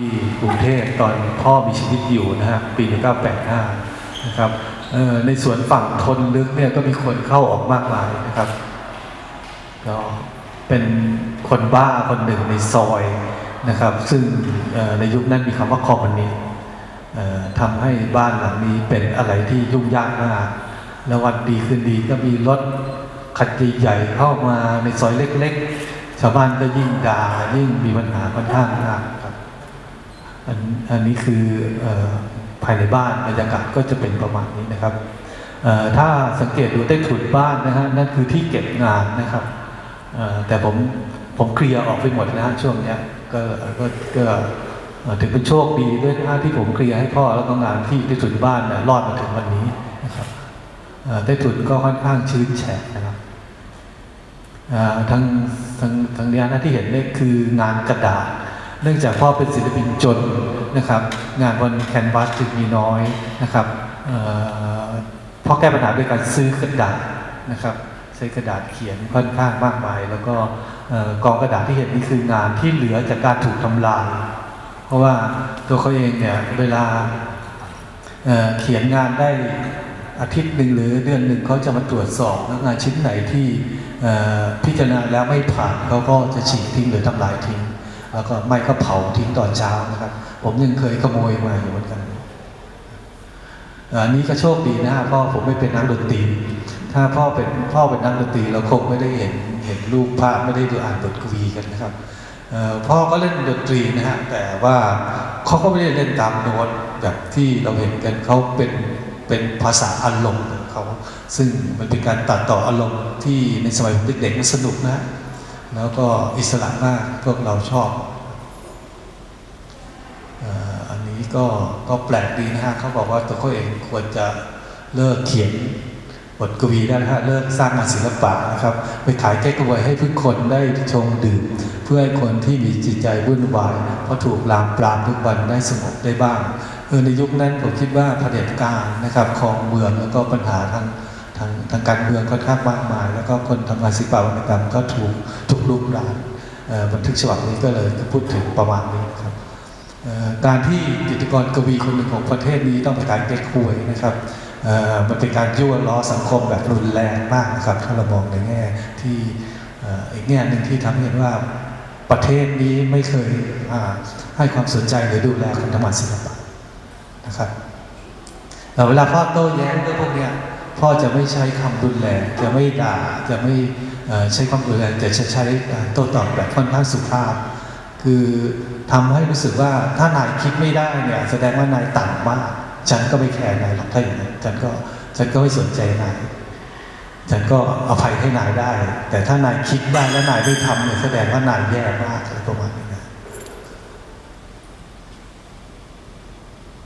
ที่กรุงเทพตอนพ่อมีชีวิตอยู่นะฮะปี 1985 นะครับในสวนฝั่งทนลึกเนี่ยก็มีคนเข้าออกมากมายนะครับก็เป็นคนบ้าคนหนึ่งในซอยนะครับ ซึ่งในยุคนั้นมีคำว่าคอมมิวนิสต์ทำให้บ้านหลังนี้เป็นอะไรที่ยุ่งยากมากแล้ววันดีคืนดีก็มีรถคันใหญ่ๆเข้ามาในซอยเล็กๆ ชาวบ้านก็ยิ่งด่ายิ่งมีปัญหาค่อนข้างมาก อันอันนี้คืออภายในบ้านบรรยากาศก็จะเป็นประมาณนี้นะครับถ้าสังเกตดูใต้ถุนบ้านนะฮะนั่นคือที่เก็บงานนะครับแต่ผมผมเคลียร์ออกไปหมดนะช่วงเนี้ยก็ก็ก็ถือเป็นโชคดีด้วยนะฮะที่ผมเคลียร์ให้พ่อแล้วก็งานที่ใต้ถุนบ้านเนี่ยรอดมาถึงวันนี้นะครับเอ่อใต้ถุนก็ค่อนข้างชื้นแฉะนะครับทั้งทั้งทั้งเนี้ยนะที่เห็นนี่คืองานกระดาษ เนื่องจากพ่อเป็นศิลปินจนนะครับ งานบนแคนวาสจึงมีน้อยนะครับพ่อแก้ปัญหาด้วยการซื้อกระดาษนะครับซื้กระดาษเขียนค่อนข้างมากมาย แล้วก็กองกระดาษที่เห็นนี่คืองานที่เหลือจากการถูกทำลาย เพราะว่าตัวเขาเองเนี่ยเวลาเเขียนงานได้อาทิตย์หนึ่งหรือเดือนหนึ่งเขาจะมาตรวจสอบแล้วงานชิ้นไหนที่พิจารณาแล้วไม่ผ่านเขาก็จะฉีกทิ้งหรือทำลายทิ้ง แล้วก็ไม่ก็เผาทิ้งตอนเช้านะครับ ผมยังเคยขโมยมาอยู่เหมือนกันอันนี้ก็โชคดีนะพ่อผมไม่เป็นนักดนตรี ถ้าพ่อเป็นพ่อเป็นนักดนตรีเราคงไม่ได้เห็นเห็นรูปภาพไม่ได้ดูอ่านบทกวีกันนะครับพ่อก็เล่นดนตรีนะฮะแต่ว่าเขาก็ไม่ได้เล่นตามโน้ตแบบที่เราเห็นกันเขาเป็นเป็นภาษาอารมณ์ของเขาซึ่งมันเป็นการตัดต่ออารมณ์ที่ในสมัยผมเด็กๆมันสนุกนะ แล้วก็อิสระมากพวกเราชอบ อันนี้ก็ก็แปลกดีนะฮะเขาบอกว่าตัวเขาเองควรจะเลิกเขียนบทกวีได้นะฮะเลิกสร้างงานศิลปะนะครับ ไปขายแก้กวยให้ทุกคนได้ชงดื่ม เพื่อให้คนที่มีจิตใจวุ่นวายเพราะถูกลามปรามทุกวันได้สงบได้บ้างเออในยุคนั้นผมคิดว่าเผด็จการนะครับครองเมืองแล้วก็ปัญหาทางทางทางการเมืองค่อนข้างมากมาย แล้วก็คนทำงานศิลปวรรณกรรมก็ถูก ถูกลุกรานบันทึกฉบับนี้ก็เลยพูดถึงประมาณนี้ครับการที่จิตรกรกวีคนหนึ่งของประเทศนี้ต้องเป็นการเก็กควยนะครับมันเป็นการยั่วล้อสังคมแบบรุนแรงมากนะครับถ้าเรามองในแง่ที่อีกแง่หนึ่งที่ทำให้เห็นว่าประเทศนี้ไม่เคยให้ความสนใจหรือดูแลคนทำงาศิลปะนะครับเวลาพ่อโต้แย้งเรื่องพวกเนี้ พ่อจะไม่ใช้คำรุนแรงจะไม่ด่าจะไม่ใช้ความรุนแรงแต่จะใช้การโต้ตอบแบบค่อนข้างสุภาพ คือทำให้รู้สึกว่าถ้านายคิดไม่ได้เนี่ยแสดงว่านายต่ำมาก ฉันก็ไม่แคร์นายหรอกถ้าอย่างนั้นฉันก็ฉันก็ไม่สนใจนายฉันก็อภัยให้นายได้ แต่ถ้านายคิดได้แล้วนายไม่ทำเนี่ยแสดงว่านายแย่มากอะไรประมาณนี้นะ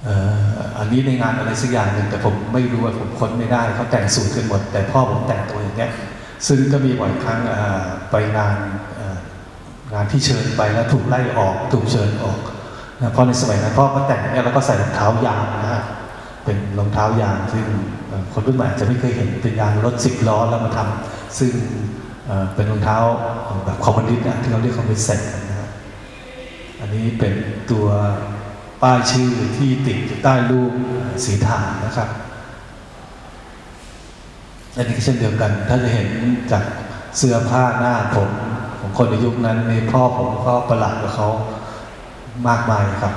เออ อันนี้ในงานอะไรสักอย่างหนึ่งแต่ผมไม่รู้ว่าผมค้นไม่ได้เขาแต่งสูตรกันหมด แต่พ่อผมแต่งตัวอย่างเงี้ยซึ่งก็มีบ่อยครั้งไปงานงานที่เชิญไปแล้วถูกไล่ออกถูกเชิญออกนะเพราะในสมัยนั้นพ่อก็แต่งเงี้ยแล้วก็ใส่รองเท้ายางนะฮะเป็นรองเท้ายางซึ่งคนรุ่นใหม่อาจจะไม่เคยเห็นเป็นยางรถสิบล้อแล้วมาทำซึ่งเป็นรองเท้าแบบคอมมอนดิสต์ที่เราเรียกคอมมอนิสเซ็ตนะฮะอันนี้เป็นตัว ป้ายชื่อที่ติดอยู่ใต้รูปสีฐานนะครับอันนี้ก็เช่นเดียวกัน ถ้าจะเห็นจากเสื้อผ้าหน้าผมของคนในยุคนั้นในพ่อผมก็ประหลาดกับเขามากมายครับ